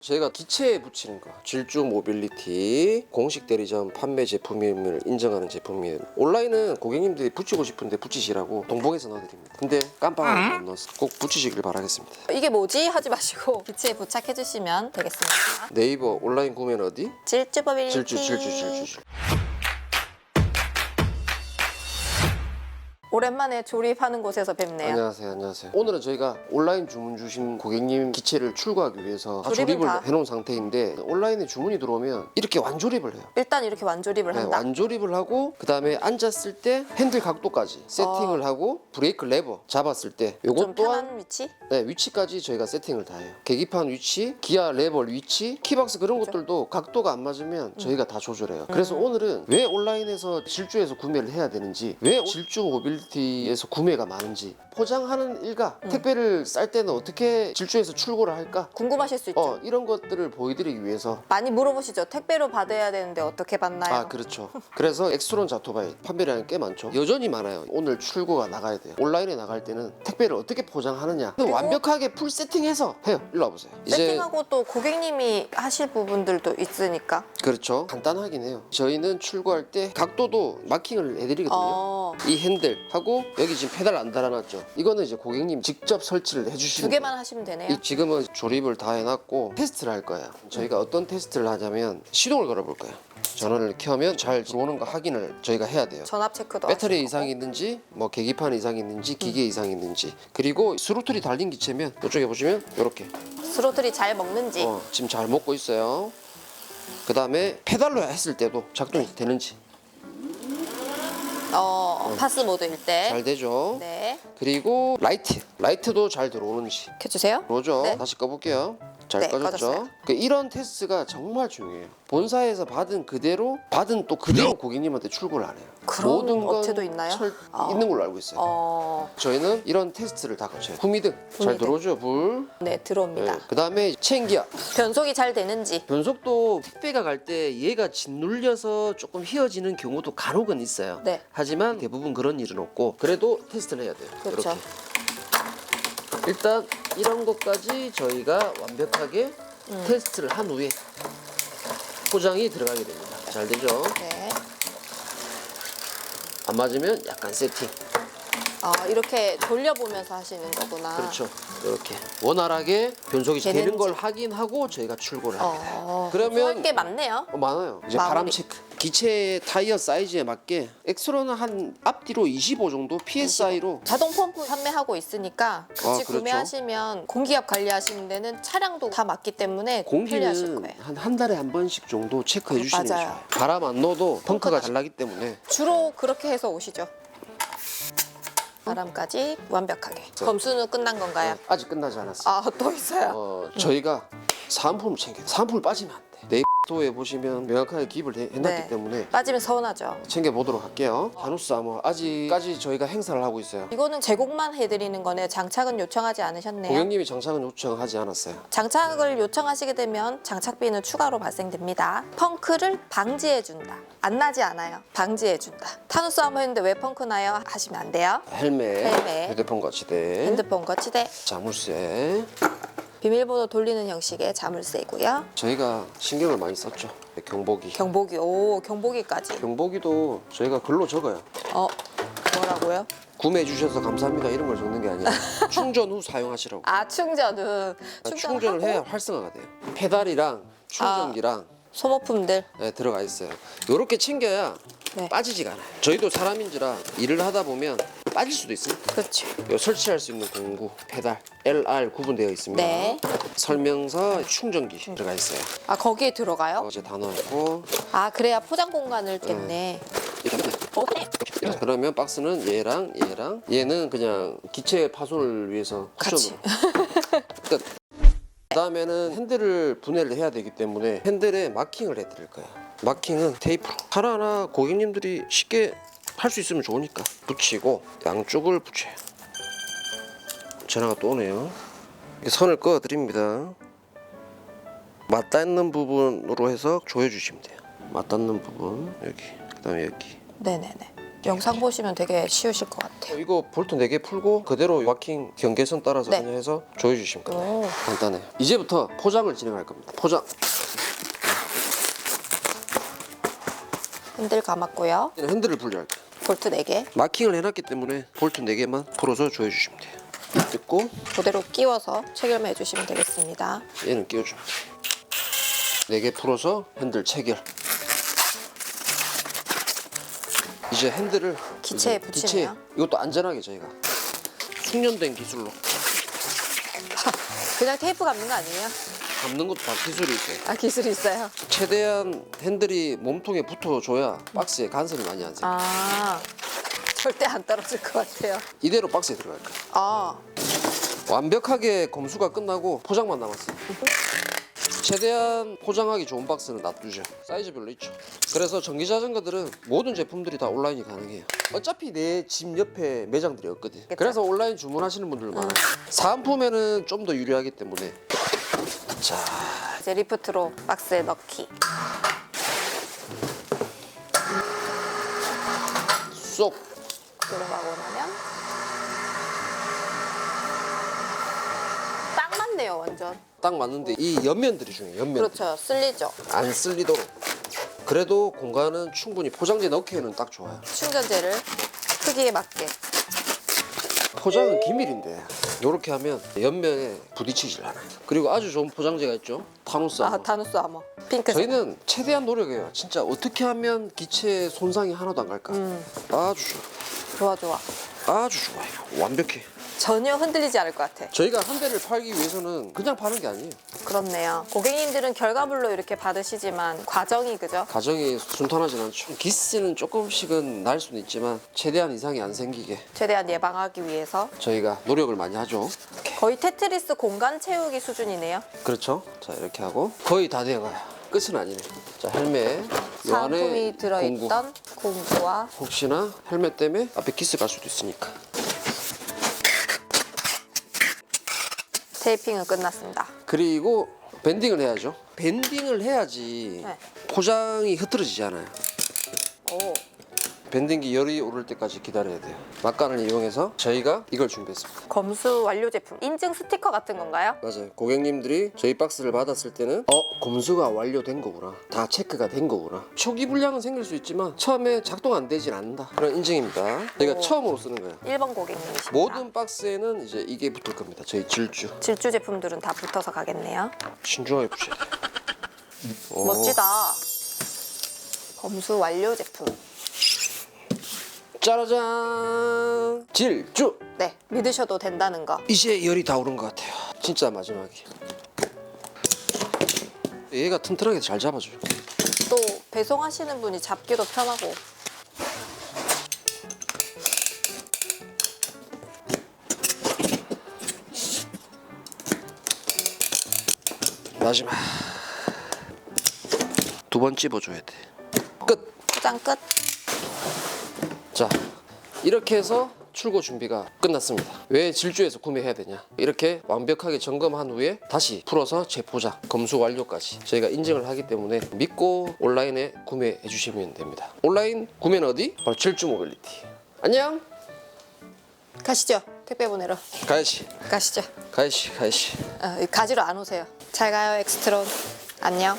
저희가 기체에 붙이는 거 질주 모빌리티 공식 대리점 판매 제품임을 인정하는 제품이에요 온라인은 고객님들이 붙이고 싶은데 붙이시라고 동봉해서 넣어드립니다 근데 깜빡하고 못 넣었어 꼭 붙이시길 바라겠습니다 이게 뭐지? 하지 마시고 비치에 부착해 주시면 되겠습니다. 네이버 온라인 구매는 어디? 질주버빌리티. 질주 질주 질주 질주 오랜만에 조립하는 곳에서 뵙네요. 안녕하세요 안녕하세요 오늘은 저희가 온라인 주문 주신 고객님 기체를 출고하기 위해서 다 조립은 조립을 다? 해놓은 상태인데 온라인에 주문이 들어오면 이렇게 완조립을 해요 일단 이렇게 완조립을 네, 한다. 완조립을 하고 그 다음에 앉았을 때 핸들 각도까지 세팅을 하고 브레이크 레버 잡았을 때 요것 어. 좀 또한 편한 위치? 네, 위치까지 저희가 세팅을 다 해요 계기판 위치, 기아 레버 위치, 키박스 그런 것들도 각도가 안 맞으면 저희가 다 조절해요 그래서 오늘은 왜 온라인에서 질주에서 구매를 해야 되는지 왜 질주 모빌 리티에서 구매가 많은지 포장하는 일과 택배를 쌀 때는 어떻게 질주에서 출고를 할까? 궁금하실 수 있죠. 어, 이런 것들을 보여드리기 위해서. 많이 물어보시죠. 택배로 받아야 되는데 어떻게 받나요? 아 그렇죠. 그래서 엑스트론 자토바이 판매량이 꽤 많죠. 여전히 많아요. 오늘 출고가 나가야 돼요. 온라인에 나갈 때는 택배를 어떻게 포장하느냐. 그리고- 완벽하게 풀 세팅해서 해요. 일로 와보세요. 세팅하고 또 고객님이 하실 부분들도 있으니까. 그렇죠. 간단하긴 해요. 저희는 출고할 때 각도도 마킹을 해드리거든요. 어, 이 핸들 하고 여기 지금 페달 안 달아놨죠 이거는 이제 고객님 직접 설치를 해주시는 두 개만 하시면 되네요. 이 지금은 조립을 다 해놨고 테스트를 할 거예요. 저희가 어떤 테스트를 하냐면 시동을 걸어볼 거예요. 전원을 켜면 잘 들어오는 거 확인을 저희가 해야 돼요. 전압 체크도 배터리. 이상이 있는지, 뭐 계기판 이상이 있는지, 기계 이상이 있는지, 그리고 스로틀이 달린 기체면 이쪽에 보시면 이렇게 스로틀이 잘 먹는지. 어, 지금 잘 먹고 있어요. 그 다음에 페달로 했을 때도 작동이 되는지 어, 파스 모드일 때. 잘 되죠. 네. 그리고 라이트, 라이트도 잘 들어오는지 켜주세요. 그러죠. 네. 다시 꺼볼게요. 잘 네, 꺼졌죠. 꺼졌어요. 그 이런 테스트가 정말 중요해요. 본사에서 받은 그대로 받은 또 그대로 고객님한테 출고를 안 해요. 그런 업체도 있나요? 철- 아. 있는 걸로 알고 있어요. 어, 저희는 이런 테스트를 다 거쳐요. 후미등 잘 후미등. 들어오죠, 불. 네, 들어옵니다. 그 다음에 체인기어. 변속이 잘 되는지. 변속도 택배가 갈 때 얘가 짓눌려서 조금 휘어지는 경우도 간혹은 있어요. 네. 하지만 대부분 그런 일은 없고 그래도 테스트를 해야 돼요. 그렇죠. 이렇게. 일단 이런 것까지 저희가 완벽하게 음. 테스트를 한 후에 포장이 들어가게 됩니다. 잘 되죠? 네. 안 맞으면 약간 세팅. 아, 이렇게 돌려보면서 하시는 거구나. 그렇죠. 이렇게 원활하게 변속이 되는 되는지. 걸 확인하고 저희가 출고를 합니다. 어, 그러면- 할게 많네요. 어, 많아요. 이제 마무리. 바람 체크. 기체 타이어 사이즈에 맞게 엑스로는 한 앞뒤로 25 정도 PSI로 자동 펌프 판매하고 있으니까 같이 아, 그렇죠. 구매하시면 공기압 관리하시는 데는 차량도 다 맞기 때문에 편리하실 공기는 거예요. 한 한 달에 한 번씩 정도 체크해 어, 주시는 게 맞아요. 좋아요. 바람 안 넣어도 펑크가 잘 나기 때문에 주로 그렇게 해서 오시죠. 바람까지 완벽하게. 검수는 끝난 건가요? 아직 끝나지 않았어요. 아, 또 있어요. 어, 저희가 사은품을 챙겨. 사은품을 빠지면 안 돼. 네 이버에 보시면 명확하게 기입을 해- 해놨기 네. 때문에 빠지면 서운하죠. 챙겨 보도록 할게요. 다누스 아머 아직까지 저희가 행사를 하고 있어요. 이거는 제공만 해드리는 거네요. 장착은 요청하지 않으셨네요. 고객님이 장착은 요청하지 않았어요. 장착을 요청하시게 되면 장착비는 추가로 발생됩니다. 펑크를 방지해준다. 안 나지 않아요. 방지해준다. 타누스 한번 했는데 왜 펑크 나요? 하시면 안 돼요. 헬멧, 헬멧. 휴대폰 거치대, 핸드폰 거치대, 자물쇠. 비밀번호 돌리는 형식의 자물쇠고요. 저희가 신경을 많이 썼죠. 경보기. 경보기, 오 경보기까지. 경보기도 저희가 글로 적어요. 어 뭐라고요? 구매해 주셔서 감사합니다 이런 걸 적는 게 아니라 충전 후 사용하시라고. 아 충전은 충전을 충전을 해야 활성화가 돼요. 페달이랑 충전기랑 소모품들. 네, 들어가 있어요. 이렇게 챙겨야 네. 빠지지가 않아요. 저희도 사람인지라 일을 하다 보면 빠질 수도 있어요. 그렇죠. 요 설치할 수 있는 공구, 페달, LR 구분되어 있습니다. 네. 설명서, 충전기 들어가 있어요. 아 거기에 들어가요? 어제 다 넣었고 아 그래야 포장 공간을 겠네. 이렇게 어. 그러면 박스는 얘랑 얘랑 얘는 그냥 기체 파손을 위해서. 쿠션으로. 끝. 그다음에는 핸들을 분해를 해야 되기 때문에 핸들에 마킹을 해드릴 거예요. 마킹은 테이프로 하나하나 고객님들이 쉽게 할 수 있으면 좋으니까 붙이고 양쪽을 붙여요. 전화가 또 오네요. 선을 그어 드립니다. 맞닿는 부분으로 해서 조여 주시면 돼요. 맞닿는 부분 여기, 그 다음에 여기. 네네네. 영상 보시면 되게 쉬우실 것 같아요. 이거 볼트 4개 풀고 그대로 마킹 경계선 따라서 네. 그냥 해서 조여주시면 돼요. 오. 간단해요. 이제부터 포장을 진행할 겁니다. 포장. 핸들 감았고요. 핸들을 분리할게요. 볼트 4개 마킹을 해놨기 때문에 볼트 4개만 풀어서 조여주시면 돼요. 뜯고 그대로 끼워서 체결만 해주시면 되겠습니다. 얘는 끼워줍니다. 4개 풀어서 핸들 체결. 이제 핸들을 기체에 이제 붙이네요. 이것도 안전하게 저희가 숙련된 기술로 그냥 테이프 감는 거 아니에요? 감는 것도 다 기술이 있어요. 아 기술이 있어요. 최대한 핸들이 몸통에 붙어줘야 박스에 간섭이 많이 안 생겨 요. 아 절대 안 떨어질 것 같아요. 이대로 박스에 들어갈 거예요. 아 완벽하게 검수가 끝나고 포장만 남았어요. 최대한 포장하기 좋은 박스는 놔두죠. 사이즈별로 있죠. 그래서 전기 자전거들은 모든 제품들이 다 온라인이 가능해요. 어차피 내 집 옆에 매장들이 없거든. 그래서 온라인 주문하시는 분들 많아요. 사은품에는 좀 더 유리하기 때문에. 자, 이제 리프트로 박스에 넣기. 쏙. 들어가고 나면 딱 맞네요 완전. 딱 맞는데 이 옆면들이 중요해요. 옆면. 그렇죠 쓸리죠. 안 쓸리도록. 그래도 공간은 충분히 포장재 넣기에는 딱 좋아요. 충전재를 크기에 맞게. 포장은 기밀인데 이렇게 하면 옆면에 부딪히질 않아요. 그리고 아주 좋은 포장재가 있죠. 타노스. 아 아모. 타누스 아머. 핑크색. 저희는 최대한 노력해요. 진짜 어떻게 하면 기체 손상이 하나도 안 갈까. 음. 아주 좋아. 좋아 좋아. 아주 좋아요. 완벽해. 전혀 흔들리지 않을 것 같아. 저희가 한 대를 팔기 위해서는 그냥 파는 게 아니에요. 그렇네요. 고객님들은 결과물로 이렇게 받으시지만 과정이 그죠? 가정이 순탄하진 않죠. 기스는 조금씩은 날 수는 있지만 최대한 이상이 안 생기게 최대한 예방하기 위해서 저희가 노력을 많이 하죠. 거의 테트리스 공간 채우기 수준이네요. 그렇죠. 자 이렇게 하고 거의 다 되어가요. 끝은 아니네. 자 헬멧 요 안에 사은품이 공구. 들어있던 공구 와 혹시나 헬멧 때문에 앞에 기스 갈 수도 있으니까. 테이핑은 끝났습니다. 그리고 밴딩을 해야죠. 밴딩을 해야지 네. 포장이 흐트러지지 않아요. 오, 밴딩기 열이 오를 때까지 기다려야 돼요. 막간을 이용해서 저희가 이걸 준비했습니다. 검수 완료 제품 인증 스티커 같은 건가요? 맞아요. 고객님들이 저희 박스를 받았을 때는 어 검수가 완료된 거구나. 다 체크가 된 거구나. 초기 불량은 생길 수 있지만 처음에 작동 안 되진 않는다. 그런 인증입니다. 저희가 오. 처음으로 쓰는 거예요. 1번 고객님이십니다. 모든 박스에는 이제 이게 붙을 겁니다. 저희 질주. 질주 제품들은 다 붙어서 가겠네요. 신중하게 붙여야 돼요. 오. 멋지다. 검수 완료 제품. 짜라잔. 질주. 네, 믿으셔도 된다는 거. 이제 열이 다 오른 것 같아요. 진짜 마지막에 얘가 튼튼하게 잘 잡아줘요. 또 배송하시는 분이 잡기도 편하고. 마지막. 두 번 찝어줘야 돼끝자 포장 끝. 이렇게 해서 출고 준비가 끝났습니다 왜 질주에서 구매해야 되냐 이렇게 완벽하게 점검한 후에 다시 풀어서 재포장 검수 완료까지 저희가 인증을 하기 때문에 믿고 온라인에 구매해 주시면 됩니다 온라인 구매는 어디? 바로 질주 모빌리티 안녕 가시죠. 택배 보내러. 가야지 가시죠. 가야지 가야지 어, 가지러 안 오세요. 잘 가요, 엑스트론. 안녕.